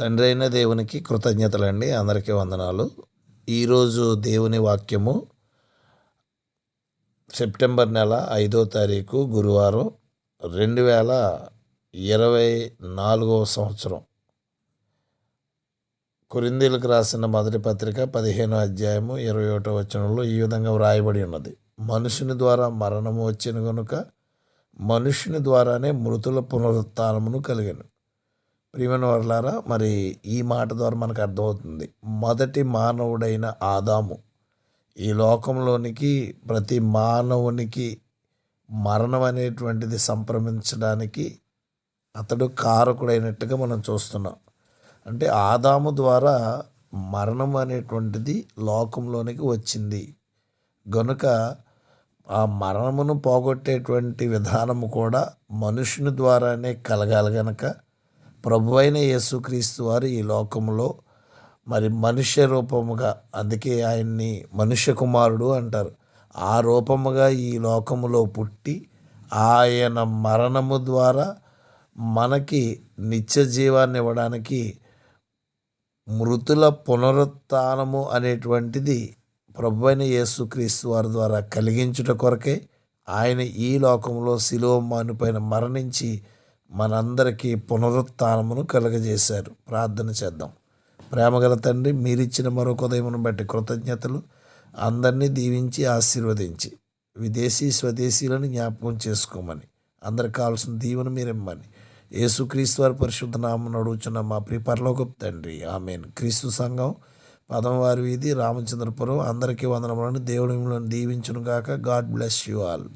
తండ్రి అయిన దేవునికి కృతజ్ఞతలండి. అందరికీ వందనాలు. ఈరోజు దేవుని వాక్యము సెప్టెంబర్ నెల ఐదో తారీఖు గురువారం రెండు వేల ఇరవై నాలుగవ సంవత్సరం. కొరిందీలకు రాసిన మొదటి పత్రిక పదిహేనో అధ్యాయము ఇరవై ఒకటో వచనంలో ఈ విధంగా వ్రాయబడి ఉన్నది. మనుషుని ద్వారా మరణము వచ్చిన కనుక మనుషుని ద్వారానే మృతుల పునరుత్నమును కలిగను. ప్రియమైన వర్లారా మరి ఈ మాట ద్వారా మనకు అర్థమవుతుంది. మొదటి మానవుడైన ఆదాము ఈ లోకంలోనికి ప్రతి మానవునికి మరణం అనేటువంటిది సంప్రమించడానికి అతడు కారకుడైనట్టుగా మనం చూస్తున్నాం. అంటే ఆదాము ద్వారా మరణం అనేటువంటిది లోకంలోనికి వచ్చింది. గనుక ఆ మరణమును పోగొట్టేటువంటి విధానము కూడా మనుషుని ద్వారానే కలగాలి గనక ప్రభు అయిన యేసుక్రీస్తు వారు ఈ లోకంలో మరి మనుష్య రూపముగా అందుకే ఆయన్ని మనుష్య కుమారుడు అంటారు. ఆ రూపముగా ఈ లోకములో పుట్టి ఆయన మరణము ద్వారా మనకి నిత్య జీవాన్ని ఇవ్వడానికి మృతుల పునరుత్నము అనేటువంటిది ప్రభు అయిన యేసుక్రీస్తు వారి ద్వారా కలిగించుట కొరకే ఆయన ఈ లోకంలో శిలువ మానిపైన మరణించి మనందరికీ పునరుత్నమును కలుగజేశారు. ప్రార్థన చేద్దాం. ప్రేమగల తండ్రి మీరిచ్చిన మరొక ఉదయమును బట్టి కృతజ్ఞతలు. అందరినీ దీవించి ఆశీర్వదించి విదేశీ స్వదేశీలను జ్ఞాపకం చేసుకోమని అందరికి కావాల్సిన దీవెన మీరిమ్మని. యేసుక్రీస్తు వారి పరిశుద్ధ నామం నడుచున్న మా ప్రియ పరలోకపు తండ్రి ఆమెన్. క్రీస్తు సంఘం పదమవారి వీధి రామచంద్రపురం అందరికీ వందనములను దేవుడిని దీవించునుగాక. God bless you all.